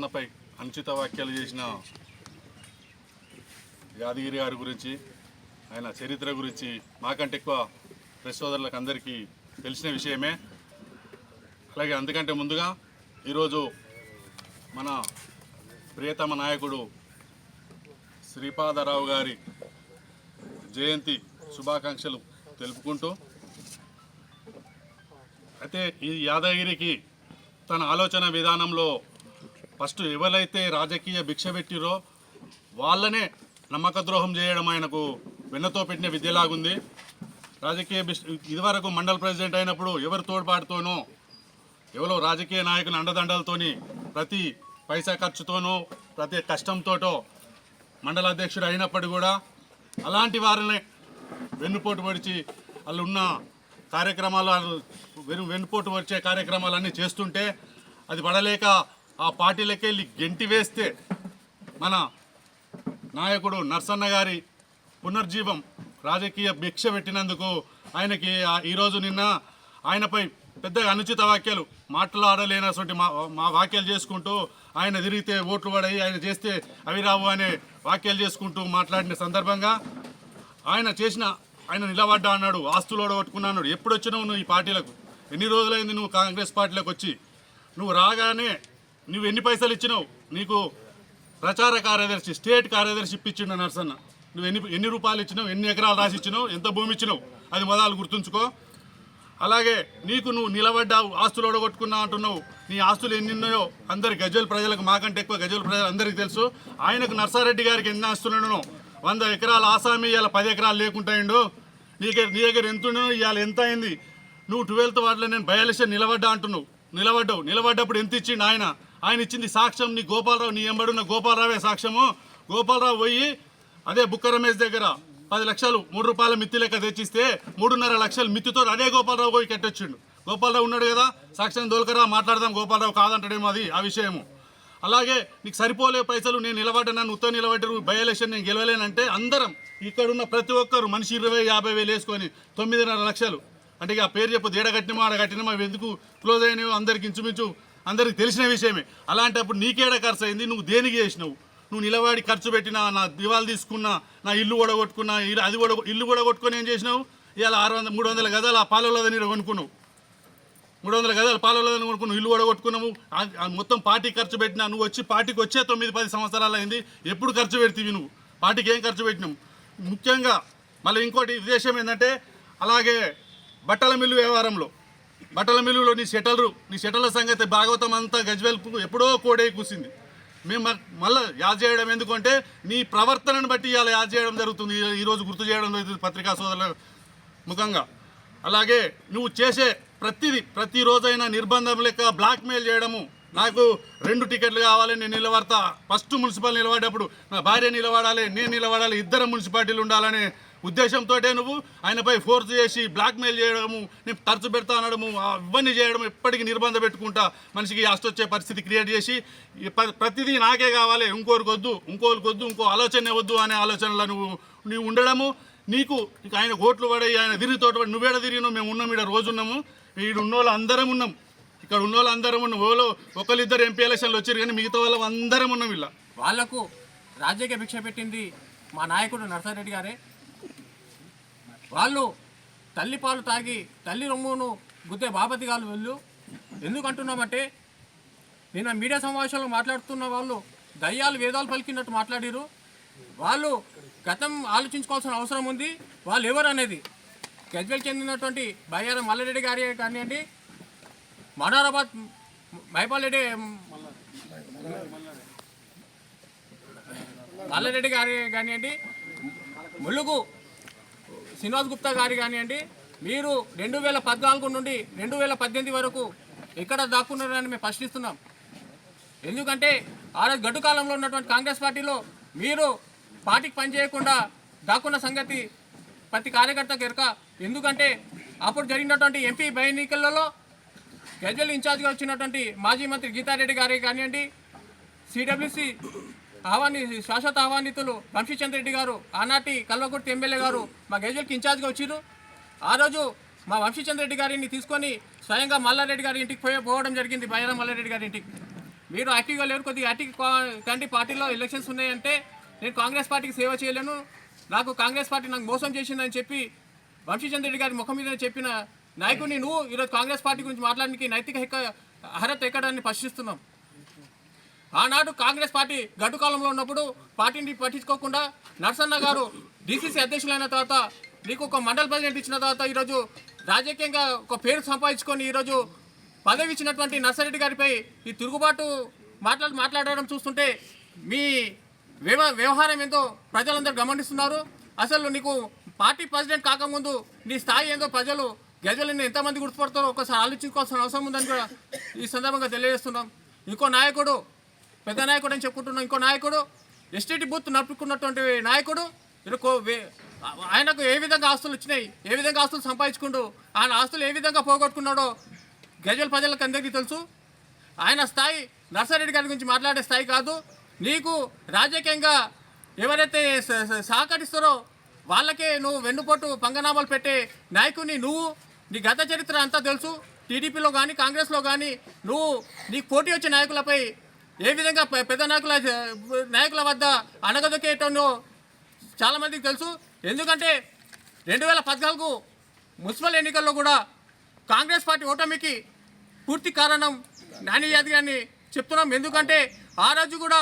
నర్సన్నపై అనుచిత వ్యాఖ్యలు చేసిన యాదగిరి గారి గురించి ఆయన చరిత్ర గురించి మాకంటే ఎక్కువ ప్రెస్ సోదరులకు అందరికీ తెలిసిన విషయమే. అలాగే అందుకంటే ముందుగా ఈరోజు మన ప్రియతమ నాయకుడు శ్రీపాదరావు గారి జయంతి శుభాకాంక్షలు తెలుపుకుంటూ అయితే ఈ యాదగిరికి తన ఆలోచన విధానంలో ఫస్ట్ ఎవరైతే రాజకీయ భిక్ష పెట్టిరో వాళ్ళనే నమ్మక ద్రోహం చేయడం ఆయనకు వెన్నతో పెట్టిన విద్యలాగుంది. రాజకీయ ఇదివరకు మండల ప్రెసిడెంట్ అయినప్పుడు ఎవరు తోడ్పాటుతోనో ఎవరో రాజకీయ నాయకుల అండదండలతోని ప్రతి పైసా ఖర్చుతోనో ప్రతి కష్టంతోటో మండల అధ్యక్షుడు అయినప్పటికీ కూడా అలాంటి వారిని వెన్నుపోటు పొడిచి వాళ్ళు ఉన్న కార్యక్రమాలు వాళ్ళు వెన్నుపోటు వచ్చే కార్యక్రమాలన్నీ చేస్తుంటే అది పడలేక ఆ పార్టీలకి వెళ్ళి గెంటి వేస్తే మన నాయకుడు నర్సన్న గారి పునర్జీవం రాజకీయ భిక్ష పెట్టినందుకు ఆయనకి ఈరోజు నిన్న ఆయనపై పెద్దగా అనుచిత వాక్యాలు మాట్లాడలేనటువంటి మా మా వాక్యాలు చేసుకుంటూ ఆయన తిరిగితే ఓట్లు పడాయి ఆయన చేస్తే అవి రావు అనే వాక్యాలు చేసుకుంటూ మాట్లాడిన సందర్భంగా ఆయన చేసిన ఆయన నిలబడ్డా అన్నాడు ఆస్తులు ఓడగొట్టుకున్నా అన్నాడు. ఎప్పుడు వచ్చినావు నువ్వు ఈ పార్టీలకు? ఎన్ని రోజులైంది నువ్వు కాంగ్రెస్ పార్టీలకు వచ్చి? నువ్వు రాగానే నువ్వు ఎన్ని పైసలు ఇచ్చినావు? నీకు ప్రచార కార్యదర్శి స్టేట్ కార్యదర్శి ఇప్పించిండు నర్సన్న. నువ్వు ఎన్ని ఎన్ని రూపాయలు ఇచ్చినావు? ఎన్ని ఎకరాలు రాసి ఇచ్చినావు? ఎంత భూమి ఇచ్చినావు? అది మొదలు గుర్తుంచుకో. అలాగే నీకు నువ్వు నిలబడ్డావు ఆస్తులు ఒడగొట్టుకున్నా అంటున్నావు. నీ ఆస్తులు ఎన్ని ఉన్నాయో అందరి గజల్ ప్రజలకు మాకంటే ఎక్కువ గజల్ ప్రజలు అందరికీ తెలుసు. ఆయనకు నర్సారెడ్డి గారికి ఎన్ని ఆస్తులు ఉండను వంద ఎకరాల ఆసామి ఇవాళ పది ఎకరాలు లేకుంటాయిండు. దగ్గర నీ దగ్గర ఎంత ఉండను ఇవాళ ఎంత అయింది? నువ్వు ట్వెల్త్ వాటిలో నేను బయాలిషన్ నిలబడ్డా అంటున్నావు. నిలబడ్డావు. నిలబడ్డప్పుడు ఎంత ఇచ్చిండు ఆయన? ఆయన ఇచ్చింది సాక్ష్యం నీ గోపాలరావు నీ ఎంబడున్న గోపాలరావే సాక్ష్యము. గోపాలరావు పోయి అదే బుక్క రమేష్ దగ్గర పది లక్షలు మూడు రూపాయల మిత్తి లెక్క తెచ్చిస్తే మూడున్నర లక్షలు మిత్తితో అదే గోపాలరావు పోయి కట్టొచ్చిండు. గోపాలరావు ఉన్నాడు కదా సాక్ష్యం దోలకరా మాట్లాడదాం గోపాలరావు కాదంటాడేమో అది ఆ విషయము. అలాగే నీకు సరిపోలే పైసలు నేను నిలబడ్డాను ఉత్తర నిలబడ్డారు బై ఎలక్షన్ నేను గెలవలేనంటే అందరం ఇక్కడ ఉన్న ప్రతి ఒక్కరు మనిషి ఇరవై యాభై వేలు వేసుకొని తొమ్మిదిన్నర లక్షలు. అంటే ఇక పేరు చెప్పు దేడ కట్టినమా ఆడ కట్టినమా ఎందుకు క్లోజ్ అయినవి అందరికి ఇంచుమించు అందరికి తెలిసిన విషయమే. అలాంటప్పుడు నీకేడ ఖర్చు అయింది నువ్వు దేనికి చేసినావు? నువ్వు నిలబడి ఖర్చు పెట్టినా నా దివాలు తీసుకున్నా నా ఇల్లు కూడా కొట్టుకున్నా అది కూడా ఇల్లు కూడా కొట్టుకొని ఏం చేసినావు? ఇవాళ ఆరు వందల మూడు వందల గదాలు ఆ పాలవలదని నీరు కొనుక్కున్నావు. మూడు వందల గదాలు పాలవలదని కొనుక్కున్నావు. ఇల్లు కూడా కొట్టుకున్నావు మొత్తం పార్టీ ఖర్చు పెట్టినా నువ్వు వచ్చి పార్టీకి వచ్చే తొమ్మిది పది సంవత్సరాలు అయింది. ఎప్పుడు ఖర్చు పెడితే నువ్వు? పార్టీకి ఏం ఖర్చు పెట్టినావు? ముఖ్యంగా మళ్ళీ ఇంకోటి విదేశం ఏంటంటే అలాగే బట్టల మిల్లు వ్యవహారంలో బట్టల మిల్లులో నీ షెటలరు నీ షెటల సంగతి భాగవతం అంతా గజ్వెల్పు ఎప్పుడో కోడై కూసింది. మేము మళ్ళీ మళ్ళా యాద్ చేయడం ఎందుకంటే నీ ప్రవర్తనను బట్టి ఇవాళ యాద్ చేయడం జరుగుతుంది. ఈరోజు గుర్తు చేయడం జరుగుతుంది పత్రికా సోదరుల ముఖంగా. అలాగే నువ్వు చేసే ప్రతిదీ ప్రతిరోజైనా నిర్బంధం లెక్క బ్లాక్మెయిల్ చేయడము. నాకు రెండు టికెట్లు కావాలి నేను నిలబడతా. ఫస్ట్ మున్సిపల్ నిలబడేటప్పుడు నా భార్య నిలబడాలి నేను నిలబడాలి ఇద్దరు మున్సిపాలిటీలు ఉండాలని ఉద్దేశంతో నువ్వు ఆయనపై ఫోర్స్ చేసి బ్లాక్మెయిల్ చేయడము నేను తరచు పెడతా అనడము ఇవన్నీ చేయడం ఎప్పటికీ నిర్బంధ పెట్టుకుంటా మనిషికి అష్టొచ్చే పరిస్థితి క్రియేట్ చేసి ప్రతిదీ నాకే కావాలి ఇంకోరికి వద్దు ఇంకోరికి వద్దు ఇంకో ఆలోచనే వద్దు అనే ఆలోచనలో నువ్వు నువ్వు ఉండడము. నీకు ఇక ఆయన ఓట్లు పడే ఆయన తిరిగి తోట పడి నువ్వేడ తిరిగినావు మేము ఉన్నాం ఇక్కడ రోజు ఇక్కడ ఈడు ఉన్న వాళ్ళు అందరం ఉన్నాం. ఇక్కడ ఉన్న వాళ్ళు అందరం ఉన్నాం. ఓలో ఒకరిద్దరు ఎంపీ ఎలక్షన్లు వచ్చారు కానీ మిగతా వాళ్ళం అందరం ఉన్నాం ఇలా. వాళ్ళకు రాజకీయ భిక్ష పెట్టింది మా నాయకుడు నరసారెడ్డి గారే. వాళ్ళు తల్లి పాలు తాగి తల్లి రొమ్మును గుద్దే బాపతి గారు వెళ్ళు. ఎందుకు అంటున్నామంటే నిన్న మీడియా సమావేశంలో మాట్లాడుతున్న వాళ్ళు దయ్యాలు వేదాలు పలికినట్టు మాట్లాడిరు వాళ్ళు గతం ఆలోచించుకోవాల్సిన అవసరం ఉంది. వాళ్ళు ఎవరు అనేది గజ్వెల్ చెందినటువంటి బయ్యారం మల్లారెడ్డి గారి కానివ్వండి మనారాబాద్ మైపాల్ రెడ్డి మల్లారెడ్డి గారి కానివ్వండి ములుగు శ్రీనివాస్ గుప్తా గారి కానివ్వండి మీరు రెండు వేల పద్నాలుగు నుండి రెండు వేల పద్దెనిమిది వరకు ఎక్కడ దాక్కున్నారని మేము ప్రశ్నిస్తున్నాం. ఎందుకంటే ఆ రోజు గడ్డు కాలంలో ఉన్నటువంటి కాంగ్రెస్ పార్టీలో మీరు పార్టీకి పనిచేయకుండా దాక్కున్న సంగతి ప్రతి కార్యకర్తకు గెరక ఎందుకంటే అప్పుడు జరిగినటువంటి ఎంపీ బై ఎన్నికలలో గజ్వెల్ ఇన్ఛార్జ్గా వచ్చినటువంటి మాజీ మంత్రి గీతారెడ్డి గారి కానివ్వండి సిడబ్ల్యూసి ఆహ్వాని శాశ్వత ఆహ్వానితులు వంశీచంద్ర రెడ్డి గారు ఆనాటి కల్వకుర్తి ఎమ్మెల్యే గారు మా గజ్వెల్కి ఇన్ఛార్జ్గా వచ్చిర్రు. ఆ రోజు మా వంశీచంద్ర రెడ్డి గారిని తీసుకొని స్వయంగా మల్లారెడ్డి గారి ఇంటికి పోయి పోవడం జరిగింది బైరం మల్లారెడ్డి గారి ఇంటికి. మీరు యాక్టివ్గా లేరు కొద్దిగా యాక్టివ్ కంటి పార్టీలో ఎలక్షన్స్ ఉన్నాయంటే నేను కాంగ్రెస్ పార్టీకి సేవ చేయలేను. నాకు కాంగ్రెస్ పార్టీ నాకు మోసం చేసిందని చెప్పి వంశీచంద్ర రెడ్డి గారి ముఖం మీద చెప్పిన నాయకుడిని నువ్వు ఈరోజు కాంగ్రెస్ పార్టీ గురించి మాట్లాడడానికి నైతిక హెక్క అర్హత ఎక్కడాన్ని ప్రశ్నిస్తున్నాం. ఆనాడు కాంగ్రెస్ పార్టీ గడ్డు కాలంలో ఉన్నప్పుడు పార్టీని పట్టించుకోకుండా నరసన్న గారు డీసీసీ అధ్యక్షులైన తర్వాత నీకు ఒక మండల ప్రెసిడెంట్ ఇచ్చిన తర్వాత ఈరోజు రాజకీయంగా ఒక పేరు సంపాదించుకొని ఈరోజు పదవి ఇచ్చినటువంటి నర్సారెడ్డి గారిపై ఈ తిరుగుబాటు మాట్లాడి మాట్లాడడం చూస్తుంటే మీ వ్యవ వ్యవహారం ఏందో ప్రజలందరూ గమనిస్తున్నారు. అసలు నీకు పార్టీ ప్రెసిడెంట్ కాకముందు నీ స్థాయి ఏందో ప్రజలు గజలను ఎంతమంది గుర్తుపడతారో ఒకసారి ఆలోచించుకోవాల్సిన అవసరం ఉందని కూడా ఈ సందర్భంగా తెలియజేస్తున్నాం. ఇంకో నాయకుడు పెద్ద నాయకుడు అని చెప్పుకుంటున్నాం. ఇంకో నాయకుడు ఎస్టీటీ బూత్ నడుపుకున్నటువంటి నాయకుడు వే- ఆయనకు ఏ విధంగా ఆస్తులు వచ్చినాయి ఏ విధంగా ఆస్తులు సంపాదించుకుంటూ ఆయన ఆస్తులు ఏ విధంగా పోగొట్టుకున్నాడో గజల్ ప్రజలకు అందరికీ తెలుసు. ఆయన స్థాయి నర్సారెడ్డి గారి గురించి మాట్లాడే స్థాయి కాదు. నీకు రాజకీయంగా ఎవరైతే స- సహకరిస్తారో వాళ్ళకే నువ్వు వెన్నుపోటు పంగనామాలు పెట్టే నాయకుని నువ్వు నీ గత చరిత్ర అంతా తెలుసు. టీడీపీలో కానీ కాంగ్రెస్లో కానీ నువ్వు నీకు పోటీ వచ్చే నాయకులపై ఏ విధంగా పెద్ద నాయకుల నాయకుల వద్ద అణగదొక్కేయటంలో చాలామందికి తెలుసు. ఎందుకంటే రెండు వేల పద్నాలుగు మున్సిపల్ ఎన్నికల్లో కూడా కాంగ్రెస్ పార్టీ ఓటమికి పూర్తి కారణం నాని యాదవ్ అని చెప్తున్నాం. ఎందుకంటే ఆ రోజు కూడా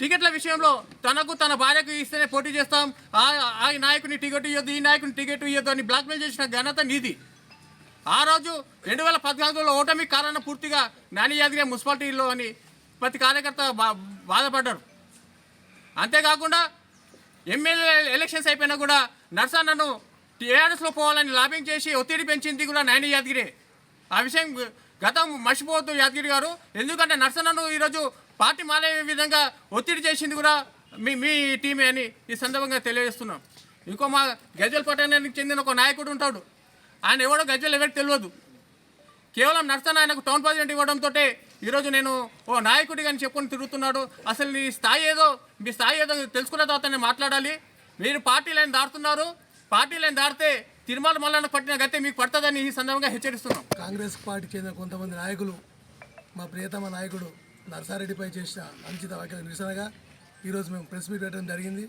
టికెట్ల విషయంలో తనకు తన భార్యకు ఇస్తేనే పోటీ చేస్తాం. ఆ ఆ నాయకుని టికెట్ ఇవ్వద్దు ఈ నాయకుని టికెట్ ఇవ్వద్దు అని బ్లాక్మెయిల్ చేసిన ఘనత నీది. ఆ రోజు రెండు వేల పద్నాలుగులో ఓటమికి కారణం పూర్తిగా నాని యాదగిరి మున్సిపాలిటీలో అని ప్రతి కార్యకర్త బా బాధపడ్డారు. అంతేకాకుండా ఎమ్మెల్యే ఎలక్షన్స్ అయిపోయినా కూడా నర్సన్నను టీఆర్ఎస్లో పోవాలని లాబింగ్ చేసి ఒత్తిడి పెంచింది కూడా నాని యాదగిరి. ఆ విషయం గతం మర్చిపోవద్దు యాదగిరి గారు. ఎందుకంటే నర్సన్నను ఈరోజు పార్టీ మారే విధంగా ఒత్తిడి చేసింది కూడా మీ మీ టీమే అని ఈ సందర్భంగా తెలియజేస్తున్నాం. ఇంకో మా గజ్వల్ పట్టణానికి చెందిన ఒక నాయకుడు ఉంటాడు. ఆయన ఎవడో గజ్వల్ ఎవరికి తెలియదు. కేవలం నర్సన్ ఆయనకు టౌన్ ప్రెసిడెంట్ ఇవ్వడంతో ఈరోజు నేను ఓ నాయకుడిగా అని చెప్పుకొని తిరుగుతున్నాడు. అసలు నీ స్థాయి ఏదో మీ స్థాయి ఏదో తెలుసుకున్న తర్వాత నేను మాట్లాడాలి. మీరు పార్టీ లైన్ దాటుతున్నారు. పార్టీ లైన్ దాటితే తిరుమల మల్లన్న పట్టిన గతే మీకు పడుతుందని ఈ సందర్భంగా హెచ్చరిస్తున్నాం. కాంగ్రెస్ పార్టీ చెందిన కొంతమంది నాయకులు మా ప్రియతమ నాయకుడు నర్సారెడ్డిపై చేసిన అంచిత వ్యాఖ్యల నిరసనగా ఈరోజు మేము ప్రెస్ మీట్ పెట్టడం జరిగింది.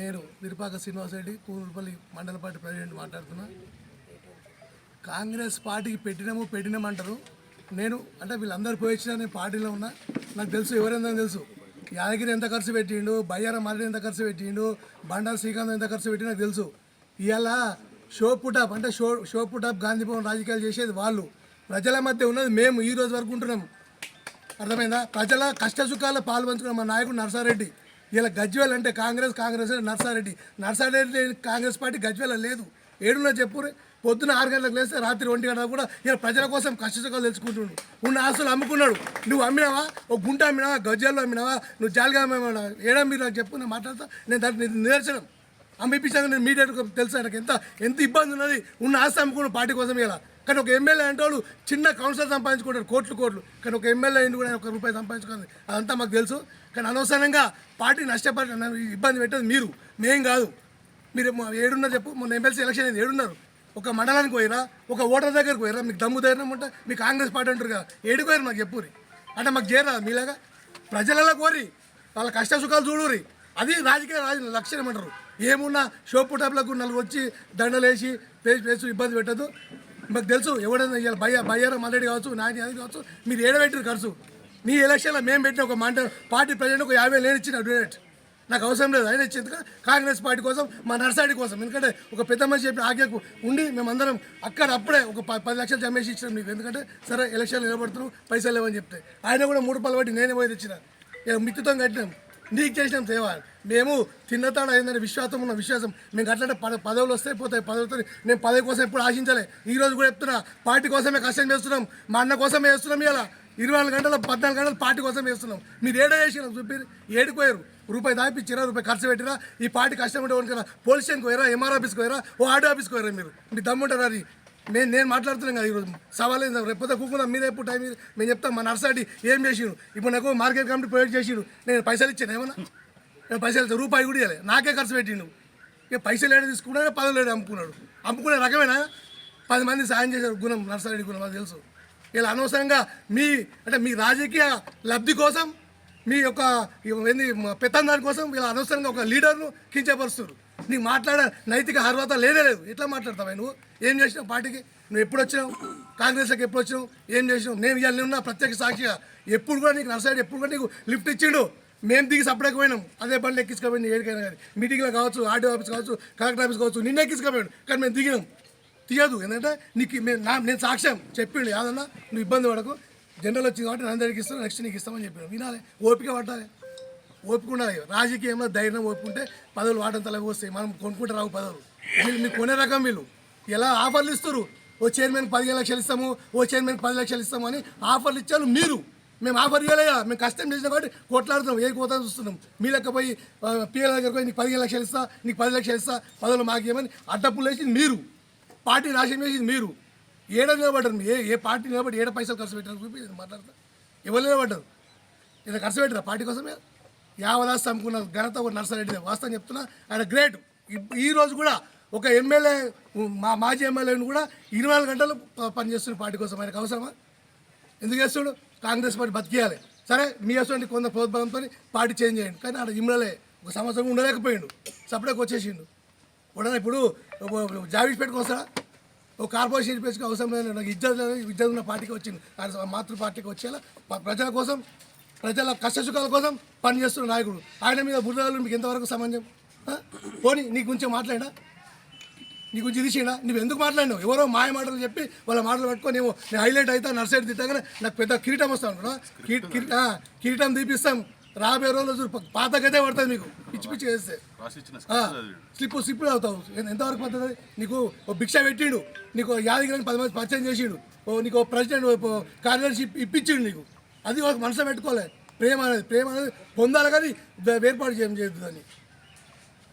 నేను విరుపాక శ్రీనివాసరెడ్డి కూనుపల్లి మండల పార్టీ ప్రెసిడెంట్ మాట్లాడుతున్నా. కాంగ్రెస్ పార్టీకి పెట్టినము పెట్టినామంటారు. నేను అంటే వీళ్ళందరూ పోయి నేను పార్టీలో ఉన్నా. నాకు తెలుసు ఎవరైందని తెలుసు. యాదగిరి ఎంత ఖర్చు పెట్టిండు బయ్యార మర్రి ఎంత ఖర్చు పెట్టిండు బండారు శ్రీకాంత్ ఎంత ఖర్చు పెట్టి నాకు తెలుసు. ఇవాళ శోపుటప్ అంటే show show put up Gandhi Bhavan రాజకీయాలు చేసేది వాళ్ళు. ప్రజల మధ్య ఉన్నది మేము ఈ రోజు వరకు ఉంటున్నాం. అర్థమైందా? ప్రజల కష్ట సుఖాల్లో పాల్పంచుకున్న మా నాయకుడు నర్సారెడ్డి. ఇలా గజ్వేల్ అంటే కాంగ్రెస్ కాంగ్రెస్ అంటే నర్సారెడ్డి. నర్సారెడ్డి కాంగ్రెస్ పార్టీ గజ్వేల లేదు. ఏడున్నా చెప్పు పొద్దున ఆరు గంటలకు లేస్తే రాత్రి ఒంటి గంటల కూడా ఇలా ప్రజల కోసం కష్టసుఖాలు తెలుసుకుంటున్నాడు తెలుసుకుంటుండు. ఉన్న ఆస్తులు అమ్ముకున్నాడు. నువ్వు అమ్మినావా? ఒక గుంట అమ్మినావా? గజ్జల్లో అమ్మినావా? నువ్వు జాలిగా అమ్మినా ఏడా మీరు నాకు చెప్పు నేను మాట్లాడతా. నేను దాన్ని నేర్చడం అమ్మిపించాక నేను మీడియాకు తెలుసు? నాకు ఎంత ఎంత ఇబ్బంది ఉన్నది? ఉన్న ఆస్తి అమ్ముకున్న పార్టీ కోసం ఇలా కానీ ఒక ఎమ్మెల్యే అంటే వాళ్ళు చిన్న కౌన్సిలర్ సంపాదించుకుంటారు కోట్లు కోట్లు. కానీ ఒక ఎమ్మెల్యే ఇంటి కూడా ఒక రూపాయి సంపాదించుకుంది అదంతా మాకు తెలుసు. కానీ అనవసరంగా పార్టీ నష్టపడి ఇబ్బంది పెట్టేది మీరు. మేం కాదు. మీరు మా- ఏడున్నారు చెప్పు. మొన్న ఎమ్మెల్సీ ఎలక్షన్ అయింది. ఏడున్నారు. ఒక మండలానికి పోయిరా ఒక ఓటర్ దగ్గరికి పోయిరా మీకు దమ్ము ధైర్యం ఉంటే మీ కాంగ్రెస్ పార్టీ అంటారు కదా ఏడుకు మాకు చెప్పురి అంటే మాకు చేరరాదు మీలాగా? ప్రజలలో కోరి వాళ్ళ కష్ట సుఖాలు చూడురి. అది రాజకీయ రాజ లక్ష్యం అంటారు. ఏమున్నా షో టైప్లకు నలుగురు వచ్చి దండలేసి పేసి పేసి ఇబ్బంది పెట్టదు. మాకు తెలుసు ఎవడైనా ఇవాళ భయ భయ్యార మల్లెడి కావచ్చు నాయని అది కావచ్చు మీరు ఏడబెట్టారు ఖర్చు. మీ ఎలక్షన్లో మేము పెట్టిన ఒక మాట పార్టీ ప్రజెంట్ ఒక యాభై లేని ఇచ్చిన డొనేట్. నాకు అవసరం లేదు. ఆయన ఇచ్చేందుకు కాంగ్రెస్ పార్టీ కోసం మా నర్సాడి కోసం. ఎందుకంటే ఒక పెద్ద మనిషి చెప్పిన ఆజ్ఞకు ఉండి మేమందరం అక్కడ అప్పుడే ఒక పది లక్షలు జమేసి ఇచ్చినాం మీకు ఎందుకంటే సరే ఎలక్షన్లు నిలబడుతున్నాం పైసలు లేవని చెప్తే. ఆయన కూడా మూడు పళ్ళు బట్టి నేనే పోయి తెచ్చిన. మిత్తుతో కట్టినాం. నీకు చేసినాం సేవ మేము తిన్నతాడు అయిందని విశ్వాసం ఉన్న విశ్వాసం. మేము అట్లంటే పద పదవులు వస్తే పోతాయి. పదవులతో నేను పదవి కోసం ఎప్పుడు ఆశించలే. ఈ రోజు కూడా చెప్తున్నా పార్టీ కోసమే కష్టం చేస్తున్నాం. మా అన్న కోసమే చేస్తున్నాం ఇలా ఇరవై నాలుగు గంటలు పద్నాలుగు గంటలు పార్టీ కోసం చేస్తున్నాం. మీరు ఏడో చేసినాం చూపి ఏడిపోయారు రూపాయి దాపిచ్చిరా రూపాయి ఖర్చు పెట్టిరా ఈ పార్టీ కష్టం ఉంటే కదా పోలీస్ స్టేషన్కి పోయారా ఎంఆర్ ఆఫీస్కి పోయారా ఓ ఆర్డీ ఆఫీస్కి పోయారా మీరు? మీ దమ్ముంటారు అది? నేను నేను మాట్లాడుతున్నాను కదా ఈరోజు. సవాల్ ఏంది? రేపు కూకుందాం మీద ఎప్పుడు టైం మేము చెప్తాం మా నర్సాడి ఏం చేసిండు? ఇప్పుడు నాకు మార్కెట్ కమిటీ ప్రొవైడ్ చేసిండు. నేను పైసలు ఇచ్చాను ఏమన్నా? నేను పైసలు ఇస్తే రూపాయి కూడా ఇవ్వలే నాకే ఖర్చు పెట్టిండు. ఇక పైసలు ఏడు తీసుకున్నాడు? పదవులు ఏడు అమ్ముకున్నాడు? అమ్ముకునే రకమేనా? పది మంది సాయం చేశారు గుణం నర్సారెడ్డి గుణం అది తెలుసు. ఇలా అనవసరంగా మీ అంటే మీ రాజకీయ లబ్ధి కోసం మీ యొక్క ఏంది పెత్తందాని కోసం వీళ్ళ అనవసరంగా ఒక లీడర్ను కించపరుస్తారు నీకు మాట్లాడే నైతిక అర్హత లేనే లేదు. ఎట్లా మాట్లాడతావు నువ్వు? ఏం చేసినావు పార్టీకి? నువ్వు ఎప్పుడు వచ్చినావు? కాంగ్రెస్లోకి ఎప్పుడు వచ్చినావు? ఏం చేసినావు? నేను ఇవాళ ఉన్నా ప్రత్యేక సాక్షిగా ఎప్పుడు కూడా నీకు నర్సైడ్ ఎప్పుడు కూడా నీకు లిఫ్ట్ ఇచ్చిండు. మేము దిగి సపరేట్గా పోయినాం అదే బండ్లు ఎక్కించుకోపోయింది ఏడికైనా కానీ. మీటింగ్లో కావచ్చు ఆర్డీఓ ఆఫీస్ కావచ్చు కలెక్టర్ ఆఫీస్ కావచ్చు నిన్న ఎక్కించుకోపోయాడు. కానీ మేము దిగినాం. తీయదు. ఎందుకంటే నీకు మేము నా నేను సాక్ష్యం. చెప్పిండు యాదన్నా నువ్వు ఇబ్బంది పడకు. జనరల్ వచ్చింది కాబట్టి నా ఇస్తాను నెక్స్ట్ నీకు ఇస్తామని చెప్పాను వినాలి ఓపిక పట్టాలి. ఓపిక ఉండాలి రాజకీయంలో ధైర్యం ఓపుకుంటే పదవులు వాడడం తలకి వస్తాయి. మనం కొనుక్కుంటే రావు పదవులు. వీళ్ళు మీకు కొనే రకం వీళ్ళు. ఎలా ఆఫర్లు ఇస్తారు? ఓ చైర్మన్ పదిహేను లక్షలు ఇస్తాము ఓ చైర్మన్ పది లక్షలు ఇస్తాము అని ఆఫర్లు ఇచ్చారు మీరు. మేము ఆఫర్ ఇవ్వలేదా మేము కష్టం చేసిన కాబట్టి కొట్లాడుతున్నాం. ఏ కోత చూస్తున్నాం. మీ లెక్క పోయి పిల్లల దగ్గర పోయి నీకు పదిహేను లక్షలు ఇస్తా నీకు పది లక్షలు ఇస్తా పదవులు మాకేమని అడ్డప్పులు వేసింది మీరు. పార్టీ నాశనం చేసింది మీరు. ఏడ నిలబడ్డారు? ఏ ఏ పార్టీ నిలబడి ఏడ పైసలు ఖర్చు పెట్టారు చూపి మాట్లాడతా. ఎవరు నిలబడ్డారు? ఇది ఖర్చు పెట్టారు పార్టీ కోసమే యావదాస్ అమ్ముకున్న ఘనత ఒక నర్సారెడ్డి వాస్తవం చెప్తున్నా ఆయన గ్రేట్. ఈ- రోజు కూడా ఒక ఎమ్మెల్యే మా మాజీ ఎమ్మెల్యేని కూడా ఇరవై నాలుగు గంటలు ప- పనిచేస్తున్న పార్టీ కోసం ఆయనకు అవసరమా? ఎందుకు చేస్తాడు? కాంగ్రెస్ పార్టీ బతికేయాలి. సరే మీ అటువంటి కొంత ప్రోద్బలంతో పార్టీ చేంజ్ చేయండి. కానీ ఆడ ఇమ్మలే ఒక సంవత్సరం ఉండలేకపోయిండు. సపరేట్గా వచ్చేసిండు. కూడా ఇప్పుడు జాబీస్ పెట్టుకొస్తాడా ఒక కార్పొరేషన్ పెంచుకు అవసరం లేదు. నాకు ఇజ్జత్ లేదు. ఇజ్జత్ ఉన్న పార్టీకి వచ్చింది. ఆయన మాతృ పార్టీకి వచ్చేలా ప్రజల కోసం ప్రజల కష్టసుఖాల కోసం పనిచేస్తున్న నాయకుడు. ఆయన మీద బుర్రలు మీకు ఎంతవరకు సమంజం పోనీ నీ గురించి మాట్లాడా నీ గురించి తీసినా? నువ్వు ఎందుకు మాట్లాడినావు? ఎవరో మాయ మాటలు చెప్పి వాళ్ళ మాటలు పట్టుకొని నేను హైలైట్ అవుతా నర్సైడ్ తిట్టగానే నాకు పెద్ద కిరీటం వస్తాను కిరీటం తీపిస్తాం. రాబోయే రోజులు పాత గదే పడుతుంది మీకు పిచ్చి పిచ్చి వేస్తే స్లిప్ స్లిప్ అవుతావు. ఎంత- ఎంతవరకు పడుతుంది? నీకు ఓ భిక్ష పెట్టిండు. నీకు యాదగిరి పది మంది పరిచయం చేసిండు. ఓ నీకు ప్రెసిడెంట్ కార్యదర్శి ఇప్పి- ఇప్పించిండు నీకు. అది ఒక మనసులో పెట్టుకోలే. ప్రేమ అనేది ప్రేమ అనేది పొందాలి కానీ వేర్పాటు చేయం అని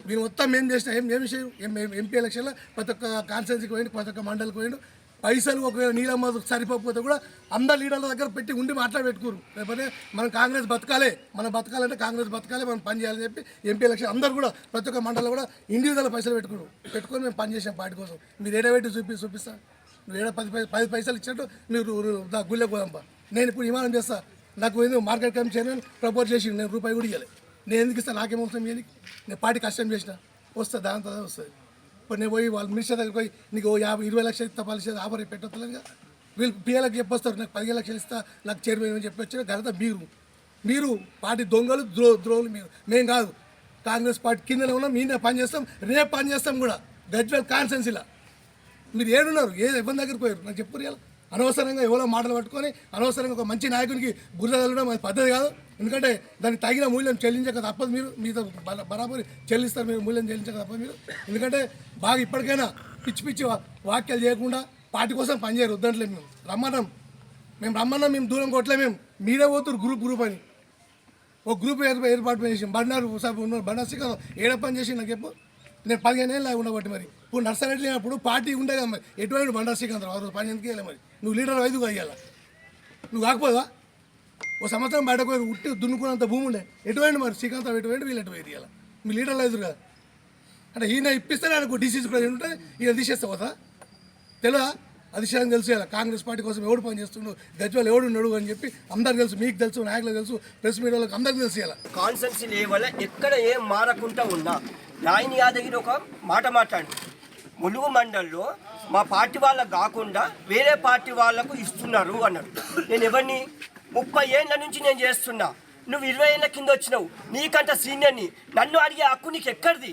మీరు మొత్తం ఏం చేసినా ఏం ఏం విషయం ఎం ఎంపీ ఎలక్షన్లో ప్రతి ఒక్క కాన్స్టిట్యున్సీకి పోయిండు ప్రతి ఒక్క మండలికి పోయిండు. పైసలు ఒకవేళ నీళ్ళమ్మ సరిపోకపోతే కూడా అందరు లీడర్ల దగ్గర పెట్టి ఉండి మాట్లాడబెట్టుకోరు లేకపోతే మనం కాంగ్రెస్ బతకాలే మనం బతకాలంటే కాంగ్రెస్ బతకాలే మనం పని చేయాలని చెప్పి ఎంపీ ఎలక్షన్ అందరూ కూడా ప్రతి ఒక్క మండలం కూడా ఇండివిజువల్ పైసలు పెట్టుకోరు పెట్టుకొని మేము పనిచేసాం పార్టీ కోసం. మీరు ఏడా పెట్టి చూపి చూపిస్తా. నువ్వు ఏడా పది పై- పది పైసలు ఇచ్చినట్టు మీరు దా గుళ్ళె పోదాంపా నేను ఇప్పుడు విమానం చేస్తా. నాకు ఏదో మార్కెట్ కమిటీ చైర్మన్ ప్రపోజ్ చేసి నేను రూపాయి కూడా ఇవ్వాలి నేను ఎందుకు ఇస్తాను నాకేమవుతుంది మీకు నేను పార్టీ కష్టం చేసిన. వస్తుంది దాని తర్వాత వస్తుంది. ఇప్పుడు నేను పోయి వాళ్ళు మినిస్టర్ దగ్గర పోయి నీకు ఓ యాభై ఇరవై లక్షలు ఇస్తా పది లక్షలు ఆఫర్ పెట్టొద్దులేగా వీళ్ళు పిల్లలకు చెప్పొస్తారు నాకు పదిహేను లక్షలు ఇస్తా నాకు చైర్మన్ అని చెప్పి వచ్చిన ఘనత మీరు. మీరు పార్టీ దొంగలు ద్రో ద్రోహులు మీరు. మేము కాదు. కాంగ్రెస్ పార్టీ కిందనే ఉన్నాం మీనే పని చేస్తాం రేపు పని చేస్తాం కూడా. గజ్వెల్ కాన్సెన్సీలా. మీరు ఏడున్నారు ఏ ఇబ్బంది దగ్గర పోయారు? నాకు చెప్పు ఇలా అనవసరంగా ఎవరో మాటలు పట్టుకొని అనవసరంగా ఒక మంచి నాయకునికి బుర్ర తగలడం అది పద్ధతి కాదు. ఎందుకంటే దానికి తగిన మూల్యం చెల్లించక తప్పదు మీరు మీతో బరాబరి చెల్లిస్తారు మీరు మూల్యం చెల్లించక తప్పదు మీరు. ఎందుకంటే బాగా ఇప్పటికైనా పిచ్చి పిచ్చి వాక్యాలు చేయకుండా పార్టీ కోసం పనిచేయరు వద్దంటలేదు మేము. రమ్మన్నాం. మేము రమ్మన్నాం మేము దూరం కొట్టలే మేము. మీరే పోతున్నారు గ్రూప్ గ్రూప్ అని. ఒక గ్రూప్ ఏర్పాటు చేసి బండారు సార్ ఉన్నారు బండారు శ్రీకాంత్ ఏడ పని చేసి నాకు చెప్పు. నేను పదిహేను ఏళ్ళు ఉండబట్టి మరి. ఇప్పుడు నర్సరీ లేనప్పుడు పార్టీ ఉండే కదా మరి. ఎటువంటి బండారు శ్రీకాంత్ ఆ రోజు పని ఎందుకు వెళ్ళాలి మరి? నువ్వు లీడర్ ఐదు అయ్యాల నువ్వు కాకపోదా? ఓ సంవత్సరం బయటకు పోయి ఉట్టి దున్నుకున్నంత భూమి ఉండే. ఎటువంటి మరి? శ్రీకాంత్ ఎటువంటి వీళ్ళు ఎటు పోయి ఇవ్వాలి మీ లీడర్లు ఎదురు కదా. అంటే ఈయన ఇప్పిస్తే నాకు డిసీజ్ కూడా ఉంటే ఈయన తీసేస్తా పోతా? తెలుదా అధిశారం తెలుసు ఇలా కాంగ్రెస్ పార్టీ కోసం ఎవడు పని చేస్తుండు? గజ్వాల్ ఎవడు ఉన్నాడు అని చెప్పి అందరికి తెలుసు మీకు తెలుసు నాయకులకు తెలుసు ప్రెస్ మీడియాలకు అందరికీ తెలుసు ఇలా కాన్సెన్సీ లేవల ఎక్కడ ఏం మారకుండా ఉన్నా నాయని యాదగిరి ఒక మాట మాట్లాడు. ములుగు మండల్లో మా పార్టీ వాళ్ళకు కాకుండా వేరే పార్టీ వాళ్ళకు ఇస్తున్నారు అన్నాడు. నేను ఎవరిని? ముప్పై ఏళ్ళ నుంచి నేను చేస్తున్నా. నువ్వు ఇరవై ఏళ్ళ కింద వచ్చినావు. నీకంట సీనియర్ని. నన్ను అడిగే హక్కు నీకు ఎక్కడిది?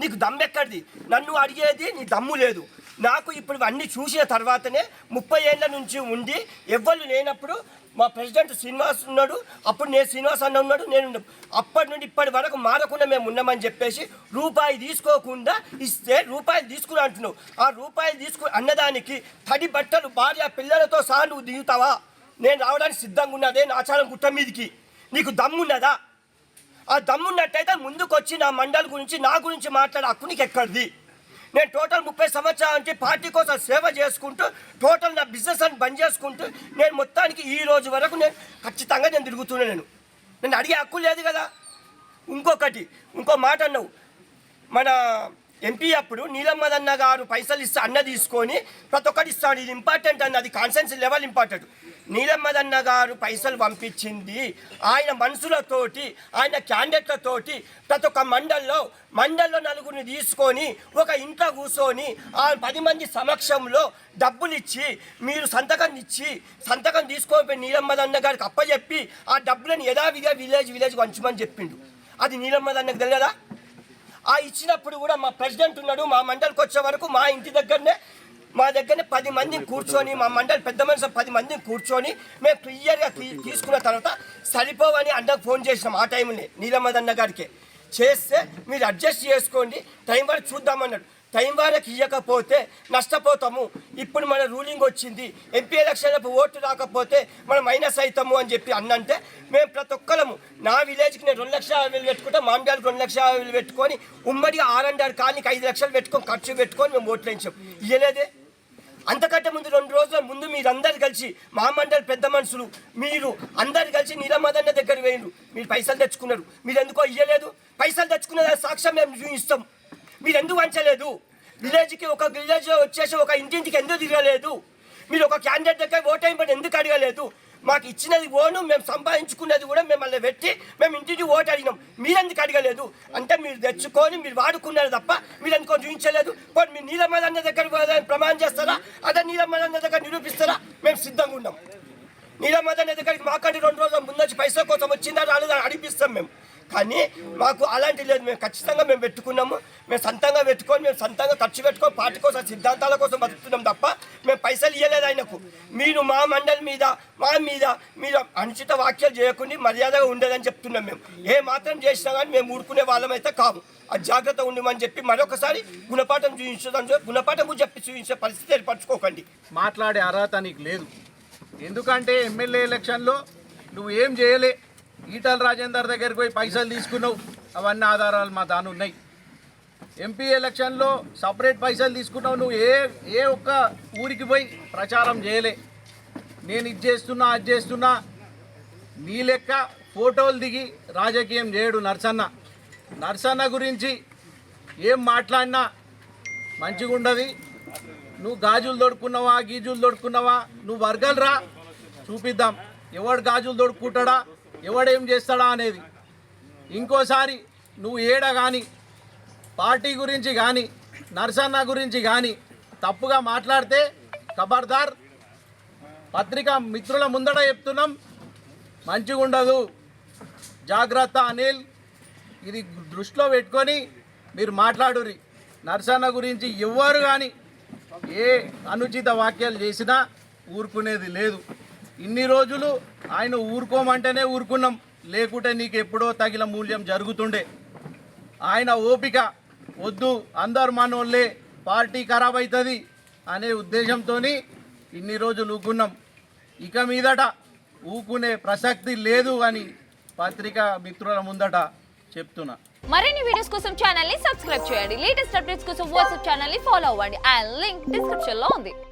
నీకు దమ్ము ఎక్కడిది? నన్ను అడిగేది నీ దమ్ము లేదు. నాకు ఇప్పుడు అన్నీ చూసిన తర్వాతనే ముప్పై ఏళ్ళ నుంచి ఉండి ఎవ్వరు లేనప్పుడు మా ప్రెసిడెంట్ శ్రీనివాస్ ఉన్నాడు. అప్పుడు నేను శ్రీనివాస్ అన్న ఉన్నాడు. నేను అప్పటి నుండి ఇప్పటి వరకు మారకుండా మేము ఉన్నామని చెప్పేసి రూపాయి తీసుకోకుండా ఇస్తే రూపాయలు తీసుకుని అంటున్నావు. ఆ రూపాయలు తీసుకు అన్నదానికి తడి బట్టలు భార్య పిల్లలతో సహా నువ్వు దిగుతావా? నేను రావడానికి సిద్ధంగా ఉన్నదే నాచారం గుట్ట మీదికి. నీకు దమ్మున్నదా? ఆ దమ్మున్నట్టయితే ముందుకు వచ్చి నా మండలి గురించి నా గురించి మాట్లాడే హక్కు నీకు ఎక్కడిది నేను టోటల్ ముప్పై సంవత్సరాల నుంచి పార్టీ కోసం సేవ చేసుకుంటూ టోటల్ నా బిజినెస్ అని బంద్ చేసుకుంటూ నేను మొత్తానికి ఈ రోజు వరకు నేను ఖచ్చితంగా నేను తిరుగుతున్నాను నేను. నేను అడిగే హక్కు లేదు కదా. ఇంకొకటి ఇంకో మాట అన్నావు. మన ఎంపీ అప్పుడు నీలమ్మదన్న గారు పైసలు ఇస్తే అన్న తీసుకొని ప్రతి ఒక్కటి ఇస్తాడు. ఇది ఇంపార్టెంట్ అన్నది కాన్సెన్స్ లెవెల్ ఇంపార్టెంట్ నీలమ్మదన్న గారు పైసలు పంపించింది. ఆయన మనుషులతోటి ఆయన క్యాండిడేట్లతోటి ప్రతి ఒక్క మండల్లో మండల్లో నలుగురిని తీసుకొని ఒక ఇంట్లో కూర్చొని ఆ పది మంది సమక్షంలో డబ్బులు ఇచ్చి మీరు సంతకం ఇచ్చి సంతకం తీసుకొని నీలమ్మదన్న గారికి అప్పచెప్పి ఆ డబ్బులను యథావిధిగా విలేజ్ విలేజ్ పంచమని చెప్పిండు. అది నీలమ్మదన్నకు తెలియదా? ఆ ఇచ్చినప్పుడు కూడా మా ప్రెసిడెంట్ ఉన్నాడు మా మండలికి వచ్చే వరకు మా ఇంటి దగ్గరనే మా దగ్గరనే పది మందిని కూర్చొని మా మండలి పెద్ద మనిషి పది మందిని కూర్చొని మేము క్లియర్గా తీసుకున్న తర్వాత సరిపోవని అన్నకు ఫోన్ చేసినాం ఆ టైంని నీలమ్మదన్న గారికి. చేస్తే మీరు అడ్జస్ట్ చేసుకోండి టైం వరకు చూద్దామన్నాడు. టైం వరకు ఇవ్వకపోతే నష్టపోతాము. ఇప్పుడు మన రూలింగ్ వచ్చింది. ఎంపీ ఎలక్షన్లకు ఓటు రాకపోతే మనం మైనస్ అవుతాము అని చెప్పి అన్నంటే మేము ప్రతి ఒక్కరము నా విలేజ్కి నేను రెండు లక్షల యాభై పెట్టుకుంటే మామిడాలకు రెండు లక్షల యాభై వేలు పెట్టుకొని ఉమ్మడిగా ఆర్ అండ్ ఆర్ కాలనీకి ఐదు లక్షలు పెట్టుకొని ఖర్చు పెట్టుకొని మేము ఓట్లు వేయించాం. ఇయ్యలేదే? అంతకంటే ముందు రెండు రోజుల ముందు మీరందరు కలిసి మా మండలి పెద్ద మనుషులు మీరు అందరు కలిసి నీలమదన్న దగ్గర వేయండు మీరు పైసలు తెచ్చుకున్నారు. మీరు ఎందుకో ఇయ్యలేదు? పైసలు తెచ్చుకున్న సాక్ష్యం మేము చూపిస్తాం. మీరు ఎందుకు వంచలేదు? విలేజ్కి ఒక విలేజ్ వచ్చేసి ఒక ఇంటింటికి ఎందుకు తిరగలేదు? మీరు ఒక క్యాండిడేట్ దగ్గర ఓట్ అయిపోయి ఎందుకు అడగలేదు? మాకు ఇచ్చినది ఓను మేము సంపాదించుకున్నది కూడా మిమ్మల్ని పెట్టి మేము ఇంటికి ఓటు అడిగినాం. మీరెందుకు అడగలేదు? అంటే మీరు తెచ్చుకొని మీరు వాడుకున్నారు తప్ప మీరు ఎందుకో చూపించలేదు? పోనీ మీరు నీలమదన్న దగ్గర ప్రమాణం చేస్తారా? అదే నీలమదన్న దగ్గర నిరూపిస్తారా? మేము సిద్ధంగా ఉన్నాం. నీలమదన్న దగ్గరికి మాకంటే రెండు రోజుల ముందు వచ్చి పైసల కోసం వచ్చిందా రాలేదా అని అడిపిస్తాం మేము. కానీ మాకు అలాంటి లేదు. మేము ఖచ్చితంగా మేము పెట్టుకున్నాము. మేము సొంతంగా పెట్టుకొని మేము సొంతంగా ఖర్చు పెట్టుకొని పార్టీ కోసం సిద్ధాంతాల కోసం బతుకుతున్నాం తప్ప మేము పైసలు ఇవ్వలేదు ఆయనకు. మీరు మా మండలి మీద మా మీద మీరు అనుచిత వ్యాఖ్యలు చేయకుండా మర్యాదగా ఉండదని చెప్తున్నాం మేము. ఏ మాత్రం చేసినా కానీ మేము ఊరుకునే వాళ్ళమైతే కాము అది జాగ్రత్త ఉండమని చెప్పి మరొకసారి గుణపాఠం చూపించడం గుణపాఠం చెప్పి చూపించే పరిస్థితి ఏర్పరచుకోకండి. మాట్లాడే అర్హత నీకు లేదు. ఎందుకంటే ఎమ్మెల్యే ఎలక్షన్లో నువ్వు ఏం చేయలే? ఈటల రాజేందర్ దగ్గరికి పోయి పైసలు తీసుకున్నావు. అవన్నీ ఆధారాలు మా దాని ఉన్నాయి. ఎంపీ ఎలక్షన్లో సపరేట్ పైసలు తీసుకున్నావు. నువ్వు ఏ ఏ ఒక్క ఊరికి పోయి ప్రచారం చేయలే. నేను ఇది చేస్తున్నా అది చేస్తున్నా. నీ లెక్క ఫోటోలు దిగి రాజకీయం చేయడు నర్సన్న. నర్సన్న గురించి ఏం మాట్లాడినా మంచిగా ఉండదు నువ్వు గాజులు దొడుకున్నావా గీజులు దొడుకున్నావా నువ్వు వర్గాలు రా. చూపిద్దాం. ఎవడు గాజులు దొడుకుంటాడా ఎవడేం చేస్తాడా అనేది. ఇంకోసారి నువ్వు ఏడ కానీ పార్టీ గురించి కానీ నర్సన్న గురించి కానీ తప్పుగా మాట్లాడితే ఖబర్దార్ పత్రికా మిత్రుల ముందట చెప్తున్నాం మంచిగా ఉండదు జాగ్రత్త అనిల్ ఇది దృష్టిలో పెట్టుకొని మీరు మాట్లాడురి నర్సన్న గురించి ఎవ్వరు కానీ ఏ అనుచిత వాక్యాలు చేసినా ఊరుకునేది లేదు. ఇన్ని రోజులు ఆయన ఊరుకోమంటేనే ఊరుకున్నాం. లేకుంటే నీకు ఎప్పుడో తగిన మూల్యం జరుగుతుండే. ఆయన ఓపిక వద్దు అందరు మనోళ్ళే పార్టీ ఖరాబ్ అవుతుంది అనే ఉద్దేశంతో ఇన్ని రోజులు ఊకున్నాం. ఇక మీదట ఊకునే ప్రసక్తి లేదు అని పత్రికా మిత్రుల ముందట చెప్తున్నా. మరిన్ని వీడియోస్ కోసం ఛానల్ని సబ్స్క్రైబ్ చేయండి. లేటెస్ట్ అప్డేట్స్ కోసం వాట్సాప్ ఛానల్ని ఫాలో అవ్వండి. అండ్ లింక్ డిస్క్రిప్షన్లో ఉంది.